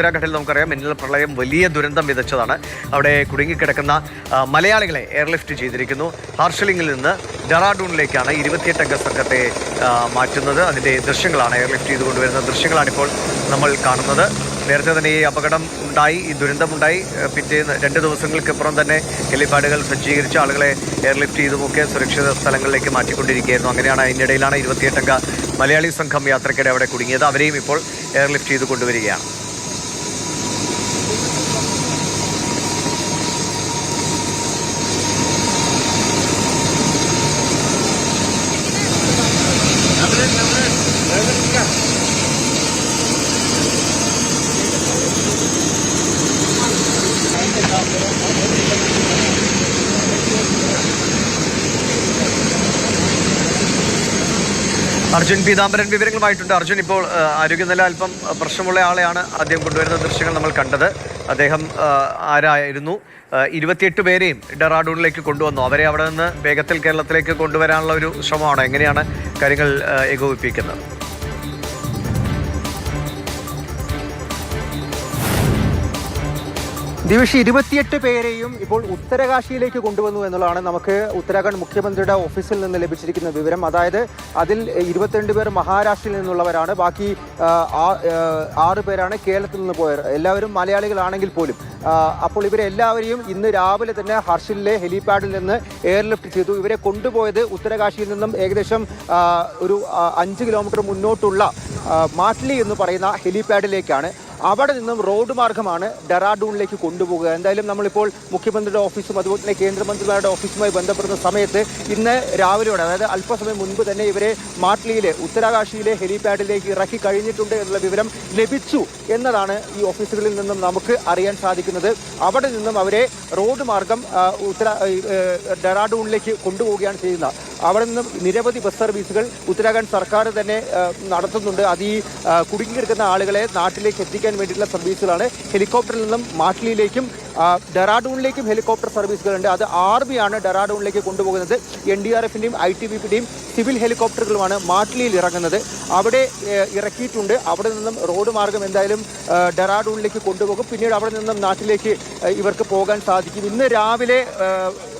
ഉത്തരാഖണ്ഡിൽ നമുക്കറിയാം. മിന്നൽ പ്രളയം വലിയ ദുരന്തം വിതച്ചതാണ്. അവിടെ കുടുങ്ങിക്കിടക്കുന്ന മലയാളികളെ എയർലിഫ്റ്റ് ചെയ്തിരിക്കുന്നു. ഹാർഷലിംഗിൽ നിന്ന് ഡെറാഡൂണിലേക്കാണ് ഇരുപത്തിയെട്ടംഗ സംഘത്തെ മാറ്റുന്നത്. അതിന്റെ ദൃശ്യങ്ങളാണ് എയർലിഫ്റ്റ് ചെയ്ത് കൊണ്ടുവരുന്ന ദൃശ്യങ്ങളാണ് ഇപ്പോൾ നമ്മൾ കാണുന്നത്. നേരത്തെ തന്നെ ഈ അപകടം ഉണ്ടായി ഈ ദുരന്തമുണ്ടായി പിറ്റേന്ന് രണ്ട് ദിവസങ്ങൾക്കപ്പുറം തന്നെ ഹെലിപാഡുകൾ സജ്ജീകരിച്ച് ആളുകളെ എയർലിഫ്റ്റ് ചെയ്തുമൊക്കെ സുരക്ഷിത സ്ഥലങ്ങളിലേക്ക് മാറ്റിക്കൊണ്ടിരിക്കുകയായിരുന്നു. അങ്ങനെയാണ് അതിനിടയിലാണ് ഇരുപത്തിയെട്ടംഗ മലയാളി സംഘം യാത്രക്കിടെ അവിടെ കുടുങ്ങിയത്. അവരെയും ഇപ്പോൾ എയർലിഫ്റ്റ് ചെയ്ത് കൊണ്ടുവരികയാണ് അർജുൻ പീതാംബരൻ വിവരങ്ങളുമായിട്ടുണ്ട്. അർജുൻ ഇപ്പോൾ ആരോഗ്യനില അല്പം പ്രശ്നമുള്ള ആളെയാണ് ആദ്യം കൊണ്ടുവരുന്ന ദൃശ്യങ്ങൾ നമ്മൾ കണ്ടത്. അദ്ദേഹം ആരായിരുന്നു? ഇരുപത്തിയെട്ട് പേരെയും ഡെറാഡൂണിലേക്ക് കൊണ്ടുവന്നു. അവരെ അവിടെ നിന്ന് വേഗത്തിൽ കേരളത്തിലേക്ക് കൊണ്ടുവരാനുള്ള ഒരു ശ്രമമാണ്? എങ്ങനെയാണ് കാര്യങ്ങൾ ഏകോപിപ്പിക്കുന്നത്? ദിവിഷ് ഇരുപത്തിയെട്ട് പേരെയും ഇപ്പോൾ ഉത്തരകാശിയിലേക്ക് കൊണ്ടുവന്നു എന്നുള്ളതാണ് നമുക്ക് ഉത്തരാഖണ്ഡ് മുഖ്യമന്ത്രിയുടെ ഓഫീസിൽ നിന്ന് ലഭിച്ചിരിക്കുന്ന വിവരം. അതായത് അതിൽ ഇരുപത്തിരണ്ട് പേർ മഹാരാഷ്ട്രയിൽ നിന്നുള്ളവരാണ്. ബാക്കി ആറ് പേരാണ് കേരളത്തിൽ നിന്ന് പോയവർ. എല്ലാവരും മലയാളികളാണെങ്കിൽ പോലും. അപ്പോൾ ഇവരെല്ലാവരെയും ഇന്ന് രാവിലെ തന്നെ ഹർഷിലെ ഹെലിപാഡിൽ നിന്ന് എയർലിഫ്റ്റ് ചെയ്തു. ഇവരെ കൊണ്ടുപോയത് ഉത്തരകാശിയിൽ നിന്നും ഏകദേശം ഒരു അഞ്ച് കിലോമീറ്റർ മുന്നോട്ടുള്ള മാട്ട്ലി എന്ന് പറയുന്ന ഹെലിപാഡിലേക്കാണ്. അവിടെ നിന്നും റോഡ് മാർഗമാണ് ഡെറാഡൂണിലേക്ക് കൊണ്ടുപോകുക. എന്തായാലും നമ്മളിപ്പോൾ മുഖ്യമന്ത്രിയുടെ ഓഫീസും അതുപോലെ തന്നെ കേന്ദ്രമന്ത്രിമാരുടെ ഓഫീസുമായി ബന്ധപ്പെടുന്ന സമയത്ത് ഇന്ന് രാവിലെയോടെ അതായത് അല്പസമയം മുൻപ് തന്നെ ഇവരെ മാട്ലിയിലെ ഉത്തരാകാശിയിലെ ഹെലിപാഡിലേക്ക് ഇറക്കി കഴിഞ്ഞിട്ടുണ്ട് എന്നുള്ള വിവരം ലഭിച്ചു എന്നതാണ് ഈ ഓഫീസുകളിൽ നിന്നും നമുക്ക് അറിയാൻ സാധിക്കുന്നത്. അവിടെ നിന്നും അവരെ റോഡ് മാർഗം ഉത്തരാ ഡെറാഡൂണിലേക്ക് കൊണ്ടുപോവുകയാണ് ചെയ്യുന്നത്. അവിടെ നിന്നും നിരവധി ബസ് സർവീസുകൾ ഉത്തരാഖണ്ഡ് സർക്കാർ തന്നെ നടത്തുന്നുണ്ട്. അത് ഈ കുടുങ്ങിക്കിടക്കുന്ന ആളുകളെ നാട്ടിലേക്ക് എത്തിക്കാൻ വേണ്ടിയിട്ടുള്ള സർവീസുകളാണ്. ഹെലികോപ്റ്ററിൽ നിന്നും മാട്ലിയിലേക്കും ആ, ഡെറാഡൂണിലേക്കും ഹെലികോപ്റ്റർ സർവീസുകളുണ്ട്. അത് ആർമിയാണ് ഡെറാഡൂണിലേക്ക് കൊണ്ടുപോകുന്നത്. എൻ ഡി ആർ എഫിന്റെയും ഐ ടി ബി പിയുടെയും സിവിൽ ഹെലികോപ്റ്ററുകളുമാണ് മാട്ലിയിൽ ഇറങ്ങുന്നത്. അവിടെ ഇറക്കിയിട്ടുണ്ട്. അവിടെ നിന്നും റോഡ് മാർഗം എന്തായാലും ഡെറാഡൂണിലേക്ക് കൊണ്ടുപോകും. പിന്നീട് അവിടെ നിന്നും നാട്ടിലേക്ക് ഇവർക്ക് പോകാൻ സാധിക്കും. ഇന്ന് രാവിലെ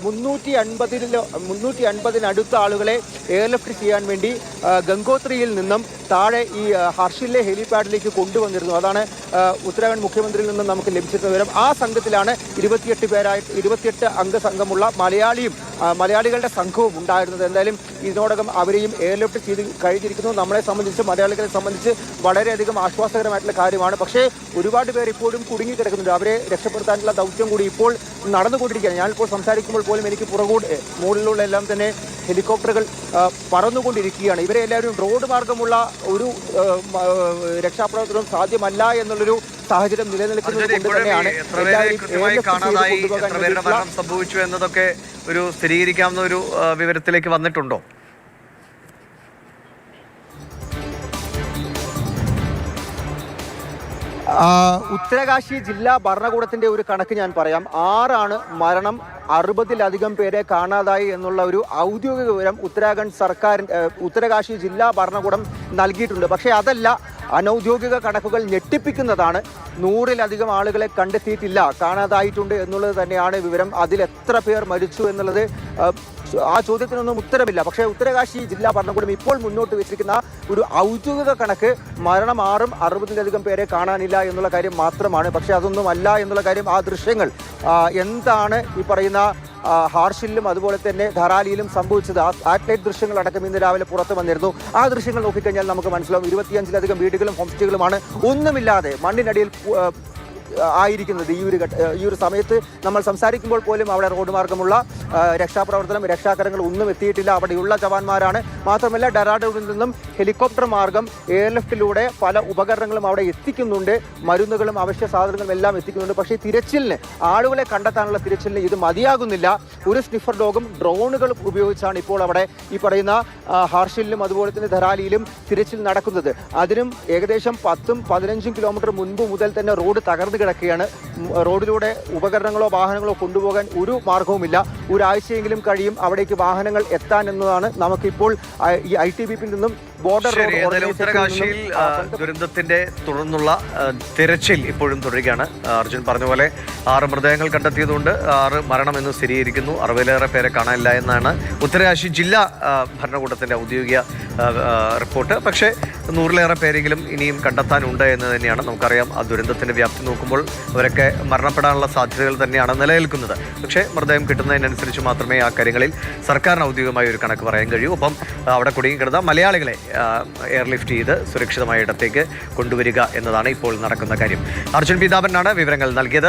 മുന്നൂറ്റി അൻപതിലോ മുന്നൂറ്റി അൻപതിനടുത്ത ആളുകളെ എയർലിഫ്റ്റ് ചെയ്യാൻ വേണ്ടി ഗംഗോത്രിയിൽ നിന്നും താഴെ ഈ ഹർഷിലെ ഹെലിപാഡിലേക്ക് കൊണ്ടുവന്നിരുന്നു. അതാണ് ഉത്തരാഖണ്ഡ് മുഖ്യമന്ത്രിയിൽ നിന്നും നമുക്ക് ലഭിച്ചിരുന്ന വിവരം. ആ സംഘത്തിലാണ് ഇരുപത്തിയെട്ട് പേരായിട്ട് ഇരുപത്തിയെട്ട് അംഗ സംഘമുള്ള മലയാളിയും മലയാളികളുടെ സംഘവും ഉണ്ടായിരുന്നത്. എന്തായാലും ഇതിനോടകം അവരെയും എയർലിഫ്റ്റ് ചെയ്ത് കഴിഞ്ഞിരിക്കുന്നു. നമ്മളെ സംബന്ധിച്ച് മലയാളികളെ സംബന്ധിച്ച് വളരെയധികം ആശ്വാസകരമായിട്ടുള്ള കാര്യമാണ്. പക്ഷേ ഒരുപാട് പേർ ഇപ്പോഴും കുടുങ്ങിക്കിടക്കുന്നുണ്ട്. അവരെ രക്ഷപ്പെടുത്താനുള്ള ദൗത്യം കൂടി ഇപ്പോൾ നടന്നുകൊണ്ടിരിക്കുകയാണ്. ഞാനിപ്പോൾ സംസാരിക്കുമ്പോൾ പോലും എനിക്ക് പുറകോട്ട് മുകളിലുള്ള എല്ലാം തന്നെ ഹെലികോപ്റ്ററുകൾ പറന്നുകൊണ്ടിരിക്കുകയാണ്. ഇവരെ എല്ലാവരും റോഡ് മാർഗമുള്ള ഒരു രക്ഷാപ്രവർത്തനം സാധ്യമല്ല എന്നുള്ളൊരു സാഹചര്യം നിലനിൽക്കുന്നത് അർജുൻ കൊണ്ട് തന്നെയാണ്. എത്ര കാണാതായി പേരുടെ മരണം സംഭവിച്ചു എന്നതൊക്കെ ഒരു സ്ഥിരീകരിക്കാവുന്ന ഒരു വിവരത്തിലേക്ക് വന്നിട്ടുണ്ടോ? ഉത്തരകാശി ജില്ലാ ഭരണകൂടത്തിന്റെ ഒരു കണക്ക് ഞാൻ പറയാം. ആറാണ് മരണം അറുപതിലധികം പേരെ കാണാതായി എന്നുള്ള ഒരു ഔദ്യോഗിക വിവരം ഉത്തരാഖണ്ഡ് സർക്കാർ ഉത്തരകാശി ജില്ലാ ഭരണകൂടം നൽകിയിട്ടുണ്ട്. പക്ഷേ അതല്ല അനൗദ്യോഗിക കണക്കുകൾ ഞെട്ടിപ്പിക്കുന്നതാണ്. നൂറിലധികം ആളുകളെ കണ്ടെത്തിയിട്ടില്ല. കാണാതായിട്ടുണ്ട് എന്നുള്ളത് തന്നെയാണ് വിവരം. അതിൽ എത്ര പേർ മരിച്ചു എന്നുള്ളത് ആ ചോദ്യത്തിനൊന്നും ഉത്തരമില്ല. പക്ഷേ ഉത്തരകാശി ജില്ലാ ഭരണകൂടം ഇപ്പോൾ മുന്നോട്ട് വെച്ചിരിക്കുന്ന ഒരു ഔദ്യോഗിക കണക്ക് മരണം ആറും അറുപതിലധികം പേരെ കാണാനില്ല എന്നുള്ള കാര്യം മാത്രമാണ്. പക്ഷേ അതൊന്നുമല്ല എന്നുള്ള കാര്യം ആ ദൃശ്യങ്ങൾ എന്താണ് ഈ പറയുന്ന ഹാർഷിലും അതുപോലെ തന്നെ ധറാലിയിലും സംഭവിച്ചത് ആ സാറ്റലൈറ്റ് ദൃശ്യങ്ങൾ അടക്കം ഇന്ന് രാവിലെ പുറത്തു വന്നിരുന്നു. ആ ദൃശ്യങ്ങൾ നോക്കിക്കഴിഞ്ഞാൽ നമുക്ക് മനസ്സിലാവും. ഇരുപത്തിയഞ്ചിലധികം വീടുകളും ഹോം സ്റ്റേകളുമാണ് ഒന്നുമില്ലാതെ മണ്ണിനടിയിൽ ആയിരിക്കുന്നത്. ഈ ഒരു ഈ ഒരു സമയത്ത് നമ്മൾ സംസാരിക്കുമ്പോൾ പോലും അവിടെ റോഡ് മാർഗമുള്ള രക്ഷാപ്രവർത്തനം രക്ഷാകരങ്ങൾ ഒന്നും എത്തിയിട്ടില്ല. അവിടെയുള്ള ജവാന്മാരാണ്. മാത്രമല്ല ഡെറാഡൂണിൽ നിന്നും ഹെലികോപ്റ്റർ മാർഗം എയർലിഫ്റ്റിലൂടെ പല ഉപകരണങ്ങളും അവിടെ എത്തിക്കുന്നുണ്ട്. മരുന്നുകളും അവശ്യ സാധനങ്ങളും എല്ലാം എത്തിക്കുന്നുണ്ട്. പക്ഷേ തിരച്ചിലിന് ആളുകളെ കണ്ടെത്താനുള്ള തിരച്ചിലിന് ഇത് മതിയാകുന്നില്ല. ഒരു സ്നിഫർ ഡോഗും ഡ്രോണുകളും ഉപയോഗിച്ചാണ് ഇപ്പോൾ അവിടെ ഈ പറയുന്ന ഹാർഷിലും അതുപോലെ തന്നെ ധരാലിയിലും തിരച്ചിൽ നടക്കുന്നത്. അതിനും ഏകദേശം പത്തും പതിനഞ്ചും കിലോമീറ്റർ മുൻപ് മുതൽ തന്നെ റോഡ് തകർന്നു കിടക്കുകയാണ്. റോഡിലൂടെ ഉപകരണങ്ങളോ വാഹനങ്ങളോ കൊണ്ടുപോകാൻ ഒരു മാർഗവുമില്ല. ഒരാഴ്ചയെങ്കിലും കഴിയും അവിടേക്ക് വാഹനങ്ങൾ എത്താൻ എന്നതാണ് നമുക്കിപ്പോൾ ഈ ഐ ടി ബി പിയിൽ നിന്നും ബോർഡർ ഉത്തരകാശിയിൽ ദുരന്തത്തിന്റെ തുടർന്നുള്ള തിരച്ചിൽ ഇപ്പോഴും തുടരുകയാണ്. അർജുൻ പറഞ്ഞ പോലെ ആറ് മൃതദേഹങ്ങൾ കണ്ടെത്തിയതുകൊണ്ട് ആറ് മരണം എന്ന് സ്ഥിരീകരിക്കുന്നു. അറുപതിലേറെ പേരെ കാണാനില്ല എന്നാണ് ഉത്തരകാശി ജില്ലാ ഭരണകൂടത്തിന്റെ ഔദ്യോഗിക റിപ്പോർട്ട്. പക്ഷേ നൂറിലേറെ പേരെങ്കിലും ഇനിയും കണ്ടെത്താനുണ്ട് എന്ന് തന്നെയാണ് നമുക്കറിയാം. ആ ദുരന്തത്തിന്റെ വ്യാപ്തി നോക്കുമ്പോൾ അവരൊക്കെ മരണപ്പെടാനുള്ള സാധ്യതകൾ തന്നെയാണ് നിലനിൽക്കുന്നത്. പക്ഷേ മൃതദേഹം കിട്ടുന്നതിനനുസരിച്ച് മാത്രമേ ആ കാര്യങ്ങളിൽ സർക്കാരിന് ഔദ്യോഗികമായി ഒരു കണക്ക് പറയാൻ കഴിയൂ. ഒപ്പം ആ, അവിടെ കുടുങ്ങിക്കിടന്ന മലയാളികളെ എയർലിഫ്റ്റ് ചെയ്ത് സുരക്ഷിതമായ ഇടത്തേക്ക് കൊണ്ടുവരിക എന്നതാണ് ഇപ്പോൾ നടക്കുന്ന കാര്യം. അർജുൻ പീതാപനാണ് വിവരങ്ങൾ നൽകിയത്.